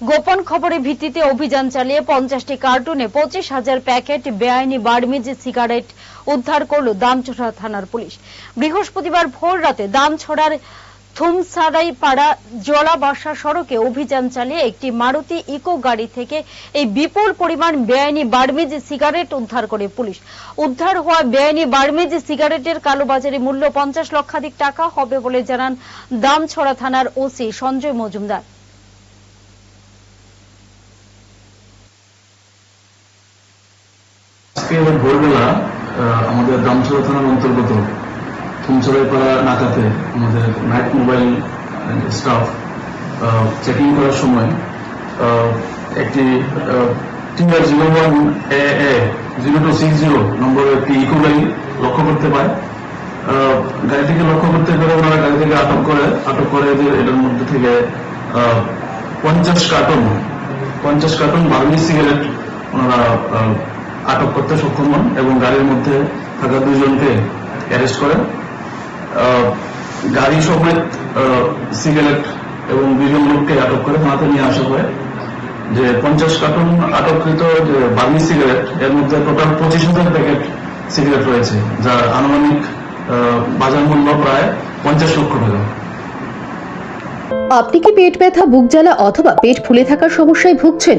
গোপন খবরের ভিত্তিতে অভিযান চালিয়ে পঞ্চাশটি কার্টুনে পঁচিশ হাজার প্যাকেট বেআইনি বার্মিজ সিগারেট উদ্ধার করল দামছড়া থানার পুলিশ। বৃহস্পতিবার ভোর রাতে দামছড়ার থুমসারাই পাড়া জলাবর্ষা সড়কে অভিযান চালিয়ে একটি মারুতি ইকো গাড়ি থেকে এই বিপুল পরিমাণ বেআইনি বার্মিজ সিগারেট উদ্ধার করে পুলিশ। উদ্ধার হওয়া বেআইনি বার্মিজ সিগারেটের কালোবাজারি মূল্য পঞ্চাশ লক্ষাধিক টাকা হবে বলে জানান দামছড়া থানার ওসি সঞ্জয় মজুমদার। আজকে এবার ভোরবেলা আমাদের দামছড়া থানার অন্তর্গত থুমছড়াইপাড়া নাকাতে আমাদের নাইট মোবাইল স্টাফ চেকিং করার সময় একটি TR zero one A A, zero two six zero নম্বরের একটি ইকো গাড়ি লক্ষ্য করতে পায়। গাড়িটিকে লক্ষ্য করতে পেরে ওনারা গাড়ি থেকে আটক করে আটক করে এদের এটার মধ্যে থেকে পঞ্চাশ কার্টন পঞ্চাশ কার্টন বার্মি সিগারেট ওনারা আটক করতে সক্ষম হন এবং গাড়ির মধ্যে থাকা দুইজনকে অ্যারেস্ট করেন। গাড়ি সমেত সিগারেট এবং দুইজন লোককে আটক করে থানাতে নিয়ে আসা হয়। যে পঞ্চাশ কার্টন আটককৃত যে বার্মি সিগারেট, এর মধ্যে টোটাল পঁচিশ হাজার প্যাকেট সিগারেট রয়েছে, যার আনুমানিক বাজার মূল্য প্রায় পঞ্চাশ লক্ষ টাকা। আপনি কি পেট ব্যথা, বুক জ্বালা অথবা পেট ফুলে থাকার সমস্যায় ভুগছেন?